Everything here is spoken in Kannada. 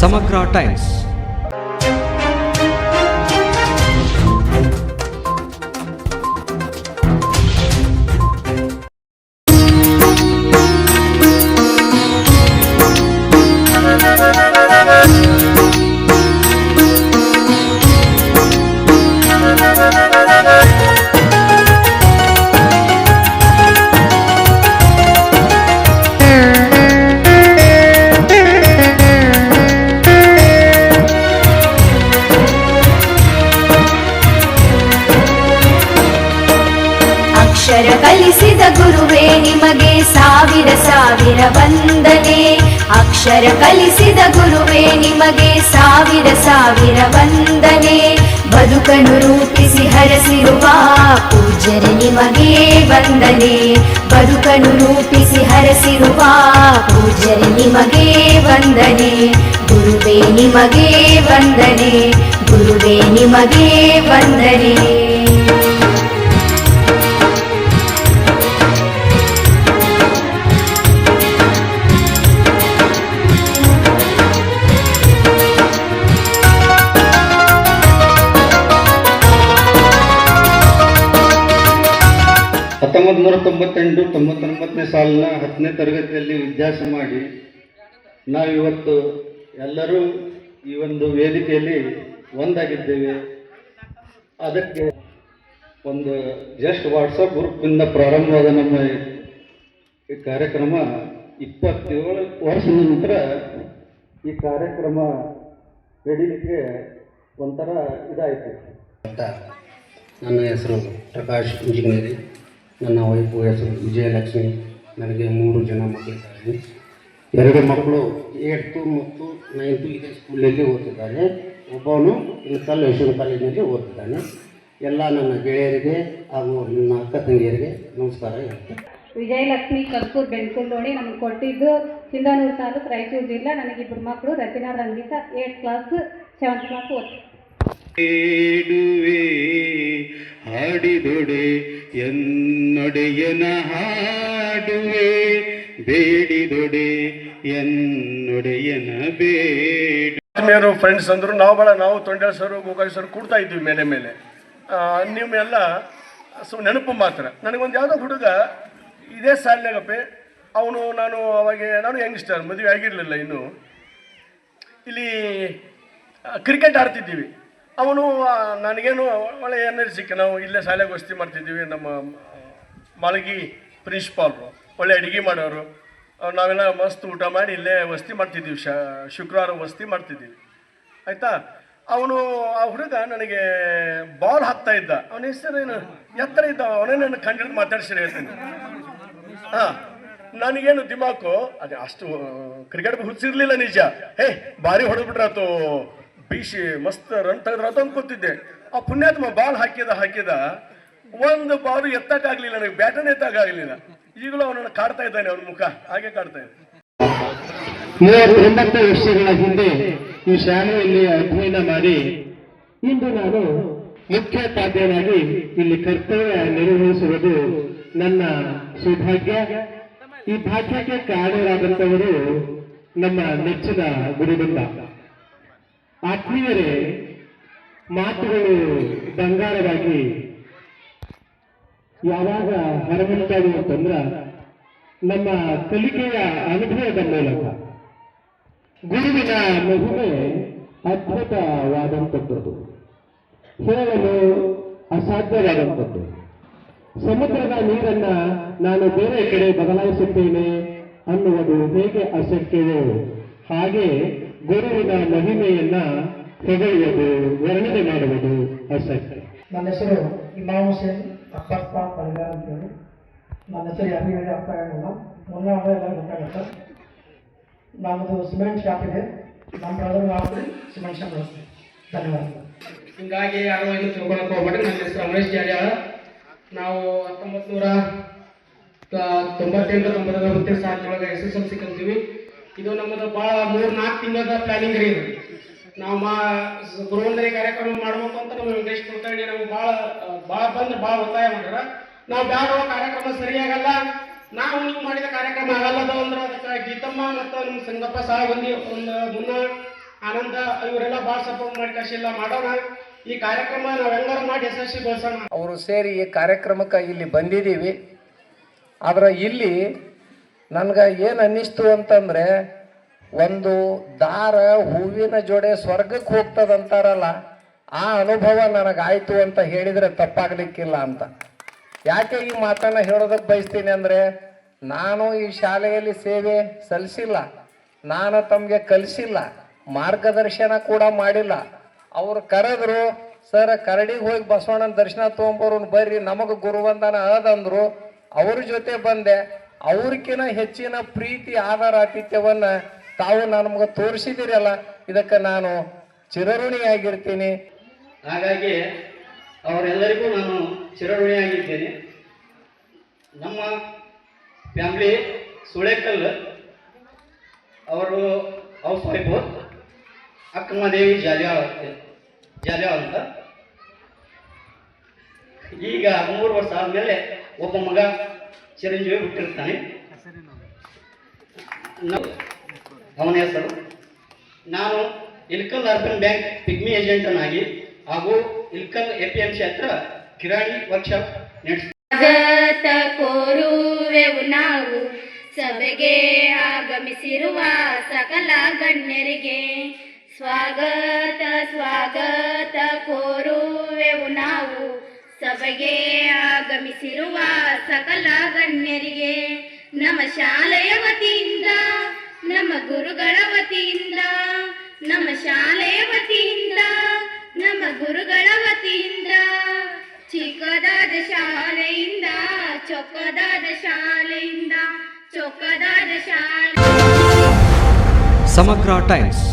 ಸಮಗ್ರ ಟೈಮ್ಸ್ ಅಕ್ಷರ ಕಲಿಸಿದ ಗುರುವೇ, ನಿಮಗೆ ಸಾವಿರ ಸಾವಿರ ವಂದನೆ. ಅಕ್ಷರ ಕಲಿಸಿದ ಗುರುವೇ, ನಿಮಗೆ ಸಾವಿರ ಸಾವಿರ ವಂದನೆ. ಬದುಕನ್ನು ರೂಪಿಸಿ ಹರಸಿರುವ ಪೂಜ್ಯರೆ, ನಿಮಗೆ ವಂದನೆ. ಬದುಕನ್ನು ರೂಪಿಸಿ ಹರಸಿರುವ ಪೂಜ್ಯರೆ, ನಿಮಗೆ ವಂದನೆ. ಗುರುವೇ, ನಿಮಗೆ ವಂದನೆ. ಗುರುವೇ, ನಿಮಗೆ ವಂದನೆ. ಹತ್ತೊಂಬತ್ತು ನೂರ ತೊಂಬತ್ತೆಂಟು ತೊಂಬತ್ತೊಂಬತ್ತನೇ ಸಾಲಿನ ಹತ್ತನೇ ತರಗತಿಯಲ್ಲಿ ವಿದ್ಯಾಸ ಮಾಡಿ ನಾವಿವತ್ತು ಎಲ್ಲರೂ ಈ ಒಂದು ವೇದಿಕೆಯಲ್ಲಿ ಒಂದಾಗಿದ್ದೇವೆ. ಅದಕ್ಕೆ ಒಂದು ಜಸ್ಟ್ ವಾಟ್ಸಪ್ ಗ್ರೂಪಿಂದ ಪ್ರಾರಂಭವಾದ ನಮ್ಮ ಈ ಕಾರ್ಯಕ್ರಮ ಇಪ್ಪತ್ತೇಳು ವರ್ಷದ ನಂತರ ಈ ಕಾರ್ಯಕ್ರಮ ನಡೀಲಿಕ್ಕೆ ಒಂಥರ ಇದಾಯಿತು. ನನ್ನ ಹೆಸರು ಪ್ರಕಾಶ್ ಇಂಜಿನಿಯರಿ. ನನ್ನ ವೈಫು ಹೆಸರು ವಿಜಯಲಕ್ಷ್ಮಿ. ನನಗೆ ಮೂರು ಜನ ಮಕ್ಕಳಿದ್ದಾರೆ. ಎರಡು ಮಕ್ಕಳು ಏಟ್ತು ಮತ್ತು ನೈನ್ತು ಇದೇ ಸ್ಕೂಲಲ್ಲಿ ಓದ್ತಿದ್ದಾರೆ. ಒಬ್ಬನು ಇನ್ಕಲ್ ಯಶವಂತ ಕಾಲೇಜಿನಲ್ಲಿ ಓದ್ತಿದ್ದಾನೆ. ಎಲ್ಲ ನನ್ನ ಗೆಳೆಯರಿಗೆ ಹಾಗೂ ನನ್ನ ಅಕ್ಕ ತಂಗಿಯರಿಗೆ ನಮಸ್ಕಾರ ಹೇಳ್ತೇನೆ. ವಿಜಯಲಕ್ಷ್ಮಿ ಕರ್ಪೂರ್ ನೋಡಿ ನಮ್ಗೆ ಕೊಟ್ಟಿದ್ದು ಸಿಂಧನೂರು ತಾಲೂಕು ರಾಯಚೂರು ಜಿಲ್ಲಾ. ನನಗಿಬ್ಬರು ಮಕ್ಕಳು Rachana Ranjitha eight class seventh class ಓದ್ತಾರೆ ಬೇಡುವೆ ಹಾಡಿದೊಡೆ, ಎನ್ನೊಡೆಯನ ಹಾಡುವೆ, ಬೇಡಿದೊಡೆ, ಎನ್ನೊಡೆಯನ ಬೇಡು. ಫ್ರೆಂಡ್ಸ್ ಅಂದರು, ನಾವು ಭಾಳ ನಾವು ತೊಂಡೆಲ್ ಸರ್ ಗೋಕಾಯಿ ಸರ್ ಕೂಡ್ತಾ ಇದ್ವಿ ಮೇಲೆ ಮೇಲೆ. ನೀವೆಲ್ಲ ಸೊ ನೆನಪು ಮಾತ್ರ. ನನಗೊಂದು ಯಾವುದೋ ಹುಡುಗ ಇದೇ ಸಾಲಿನಾಗಪ್ಪೆ ಅವನು, ನಾನು ಅವಾಗ, ನಾನು ಯಂಗ್ಸ್ಟರ್ ಮದುವೆ ಆಗಿರಲಿಲ್ಲ ಇನ್ನು. ಇಲ್ಲಿ ಕ್ರಿಕೆಟ್ ಆಡ್ತಿದ್ದೀವಿ. ಅವನು ನನಗೇನು ಒಳ್ಳೆ ಎನರ್ಜಿ ಸಿಕ್ಕ, ನಾವು ಇಲ್ಲೇ ಶಾಲೆಗೆ ವಸ್ತಿ ಮಾಡ್ತಿದ್ದೀವಿ, ನಮ್ಮ ಮಲಗಿ ಪ್ರಿನ್ಸಿಪಾಲ್ರು, ಒಳ್ಳೆ ಅಡುಗೆ ಮಾಡೋರು. ನಾವೆಲ್ಲ ಮಸ್ತ್ ಊಟ ಮಾಡಿ ಇಲ್ಲೇ ವಸ್ತಿ ಮಾಡ್ತಿದ್ದೀವಿ, ಶ, ಶುಕ್ರವಾರ ವಸ್ತಿ ಮಾಡ್ತಿದ್ದೀವಿ. ಆಯಿತಾ? ಅವನು, ಆ ಹುಡುಗ ನನಗೆ ಬಾಲ್ ಹಾಕ್ತಾ ಇದ್ದ. ಅವನ ಹೆಸರೇನು? ಎತ್ತರ ಇದ್ದ. ಅವನೇ ನನ್ನ ಕಂಡು ಮಾತಾಡ್ಸಿರಿ ಹೇಳ್ತೀನಿ. ಹಾಂ, ನನಗೇನು ದಿಮಾಕು, ಅದೇ ಅಷ್ಟು ಕ್ರಿಕೆಟ್ ಹುಚ್ಚಿರಲಿಲ್ಲ ನಿಜ. ಹೇ, ಭಾರಿ ಹೊಡೆದ್ಬಿಟ್ರಾತು. ಬೀಸಿ ಮಸ್ತ್ ರನ್ ತೆಗೆದ್ರಾತು ಅನ್ಕೊತಿದ್ದೆ ಆ ಪುಣ್ಯಾತ್ಮ ಬಾಲ್ ಹಾಕಿದ ಹಾಕಿದ ಒಂದು ಬಾಲು ಎತ್ತಕ್ಕಾಗ್ಲಿಲ್ಲ ನನಗೆ, ಬ್ಯಾಟನ್ ಎತ್ತಕ್ಕಾಗಲಿಲ್ಲ. ಈಗಲೂ ಅವನನ್ನು ಕಾಡ್ತಾ ಇದ್ದಾನೆ ಅವನ ಮುಖ, ಹಾಗೆ ಕಾಡ್ತಾ ಇದೆ ಮೂವತ್ತೊಂಬತ್ತು ವರ್ಷಗಳ ಹಿಂದೆ ಈ ಶಾಲೆಯಲ್ಲಿ ಅಧ್ಯಯನ ಮಾಡಿ ಇಂದು ನಾನು ಮುಖ್ಯೋಪಾಧ್ಯಾಯನಾಗಿ ಇಲ್ಲಿ ಕರ್ತವ್ಯ ನಿರ್ವಹಿಸುವುದು ನನ್ನ ಸೌಭಾಗ್ಯ. ಈ ಭಾಗ್ಯಕ್ಕೆ ಕಾರಣರಾದಂಥವರು ನಮ್ಮ ನೆಚ್ಚಿನ ಗುರುಬಂಧ. ಆತ್ಮೀಯರೇ, ಮಾತುಗಳು ಬಂಗಾರವಾಗಿ ಯಾವಾಗ ಹರಮಂತಾವು ಅಂತಂದ್ರ ನಮ್ಮ ಕಲಿಕೆಯ ಅನುಭವದ ಮೂಲಕ. ಗುರುವಿನ ಮಹಿಮೆ ಅದ್ಭುತವಾದಂಥದ್ದು. ಹೇಳಲು ಅಸಾಧ್ಯವಾದಂಥದ್ದು. ಸಮುದ್ರದ ನೀರನ್ನ ನಾನು ಬೇರೆ ಕಡೆ ಬದಲಾಯಿಸುತ್ತೇನೆ ಅನ್ನುವುದು ಹೇಗೆ ಅಸತ್ಯವೋ ಹಾಗೆ ಗುರುವಿನ ಮಹಿಮೆಯನ್ನ ಹೊಗಳಿಯದು ವರ್ಣನೆ ಮಾಡುವುದು ಅಸತ್ಯ ನನ್ನ ಹೆಸರು ಇಮಾಮ್ ಹುಸೇನ್ ಅಪ್ಪಪ್ಪ ಅಂತ ಹೇಳಿ ನನ್ನ ಹೆಸರು ಯಾರು ಹೇಳಿ ಅಪ್ಪ ಹೇಳಲ್ಲ. ಮೊನ್ನೆ ಅವರ ಎಲ್ಲ ಗೊತ್ತಾಗುತ್ತೆ. ನಮ್ಮದು ಸಿಮೆಂಟ್ ಶಾಪ್ ಇದೆ. ನಮ್ಮ ಬ್ರದರ್ ಮಾಡಿ ಸಿಮೆಂಟ್ ಶಾಪ್ ಬಳಸ್ತೀವಿ ಧನ್ಯವಾದಗಳು ಹಿಂಗಾಗಿ ಯಾರು ಇನ್ನು ತಿಳ್ಕೊಳಕ್ ಹೋಗ್ಬೇಡಿ ನನ್ನ ಹೆಸರು ರಮೇಶ್ ಜಾಡ್ಯಾಳ ನಾವು ಹತ್ತೊಂಬತ್ತು ನೂರ ತೊಂಬತ್ತೆಂಟು ತೊಂಬತ್ತೊಂಬತ್ತು ಸಾಲಿನೊಳಗೆ ಎಸ್ ಎಸ್ ಎಲ್ ಸಿ ಕಲ್ತೀವಿ. ಇದು ನಮ್ಮದು ಭಾಳ ಮೂರು ನಾಲ್ಕು ತಿಂಗಳ ಪ್ಲಾನಿಂಗ್ ರೀ ಇದು. ನಾವು ಮಾ ಗುರುವಂದನೆ ಕಾರ್ಯಕ್ರಮ ಮಾಡ್ಬೇಕು ಅಂತ ನಮ್ಮ ವೆಂಕಟೇಶ್ ಕುಲಕರ್ಣಿ ನಮ್ಗೆ ಭಾಳ ಭಾಳ ಬಂದು ಭಾಳ ಒತ್ತಾಯ ಮಾಡ್ರ ನಾವು ಬ್ಯಾಡ ಕಾರ್ಯಕ್ರಮ ಸರಿಯಾಗಲ್ಲ ನಾವು ನೀವು ಮಾಡಿದ ಕಾರ್ಯಕ್ರಮ ಆಗಲ್ಲದ ಅಂದ್ರೆ ಅದಕ್ಕೆ ಗೀತಮ್ಮ ಮತ್ತು ನಮ್ಮ ಸಂಗಪ್ಪ ಸಹ ಬಂದು ಒಂದು ಮುನ್ನ ಆನಂದ ಇವರೆಲ್ಲ ಭಾಳ ಸಪೋರ್ಟ್ ಮಾಡಿ ಕಳಿಸಿಲ್ಲ ಮಾಡೋಣ. ಈ ಕಾರ್ಯಕ್ರಮ ನಾವೆಲ್ಲರೂ ಮಾಡಿ ಯಶಸ್ವಿಗೊಳಿಸೋಣ ಅವರು ಸೇರಿ ಈ ಕಾರ್ಯಕ್ರಮಕ್ಕೆ ಇಲ್ಲಿ ಬಂದಿದ್ದೀವಿ. ಆದ್ರೆ ಇಲ್ಲಿ ನನ್ಗೆ ಏನು ಅನ್ನಿಸ್ತು ಅಂತಂದರೆ, ಒಂದು ದಾರ ಹೂವಿನ ಜೋಡೆ ಸ್ವರ್ಗಕ್ಕೆ ಹೋಗ್ತದಂತಾರಲ್ಲ ಆ ಅನುಭವ ನನಗಾಯ್ತು ಅಂತ ಹೇಳಿದರೆ ತಪ್ಪಾಗಲಿಕ್ಕಿಲ್ಲ ಅಂತ. ಯಾಕೆ ಈ ಮಾತನ್ನು ಹೇಳೋದಕ್ಕೆ ಬಯಸ್ತೀನಿ ಅಂದರೆ, ನಾನು ಈ ಶಾಲೆಯಲ್ಲಿ ಸೇವೆ ಸಲ್ಲಿಸಿಲ್ಲ, ನಾನು ತಮಗೆ ಕಲಿಸಿಲ್ಲ, ಮಾರ್ಗದರ್ಶನ ಕೂಡ ಮಾಡಿಲ್ಲ. ಅವರು ಕರೆದ್ರು, ಸರ್, ಕರಡಿಗೆ ಹೋಗಿ ಬಸವಣ್ಣನ ದರ್ಶನ ತಗೊಂಬರು ಬರ್ರಿ, ನಮಗೆ ಗುರುವಂದನ ಅದಂದ್ರು ಅವ್ರ ಜೊತೆ ಬಂದೆ ಅವ್ರಕಿನ ಹೆಚ್ಚಿನ ಪ್ರೀತಿ ಆಧಾರ ಆತಿಥ್ಯವನ್ನ ತಾವು ನಮ್ಗೆ ತೋರಿಸಿದಿರಲ್ಲ, ಇದಕ್ಕೆ ನಾನು ಚಿರಋಣಿಯಾಗಿರ್ತೀನಿ. ಹಾಗಾಗಿ ಅವರೆಲ್ಲರಿಗೂ ನಾನು ಚಿರಋಣಿಯಾಗಿದ್ದೇನೆ. ನಮ್ಮ ಫ್ಯಾಮ್ಲಿ ಸುಳೇಕಲ್, ಅವರು ಹೌಸ್ ವೈಫು ಅಕ್ಕಮ್ಮದೇವಿ ಜಾಲಿಯಾಳ ಜಾಲಿಯಾಳ ಅಂತ. ಈಗ ಮೂರು ವರ್ಷ ಆದಮೇಲೆ ಒಬ್ಬ ಮಗ ಚಿರಂಜೀವಿ ಹುಟ್ಟಿರ್ತಾನೆ. ಅವನ? ಹೆಸರು. ನಾನು ಇಲ್ಕಲ್ ಅರ್ಬನ್ ಬ್ಯಾಂಕ್ ಪಿಗ್ಮಿ ಏಜೆಂಟನಾಗಿ ಹಾಗೂ Ilkal A P M C ಹತ್ರ ಕಿರಾಣಿ ವರ್ಕ್ಶಾಪ್ ನಡೆಸಿ ಸ್ವಾಗತ ಕೋರುವೆವು ನಾವು ಸಭೆಗೆ ಆಗಮಿಸಿರುವ ಸಕಲ ಗಣ್ಯರಿಗೆ ಸ್ವಾಗತ ಸ್ವಾಗತ ಕೋರುವೆವು ನಾವು ಸಭೆಗೆ ಆಗಮಿಸಿರುವ ಸಕಲ ಗಣ್ಯರಿಗೆ ನಮ್ಮ ಶಾಲೆಯ ವತಿಯಿಂದ, ನಮ್ಮ ಗುರುಗಳ ವತಿಯಿಂದ, ನಮ್ಮ ಶಾಲೆಯ ವತಿಯಿಂದ, ನಮ್ಮ ಗುರುಗಳ ವತಿಯಿಂದ, ಚಿಕ್ಕದಾದ ಶಾಲೆಯಿಂದ, ಚೊಕ್ಕದಾದ ಶಾಲೆಯಿಂದ, ಚೊಕ್ಕದಾದ ಶಾಲೆ ಸಮಗ್ರ ಟೈಮ್ಸ್.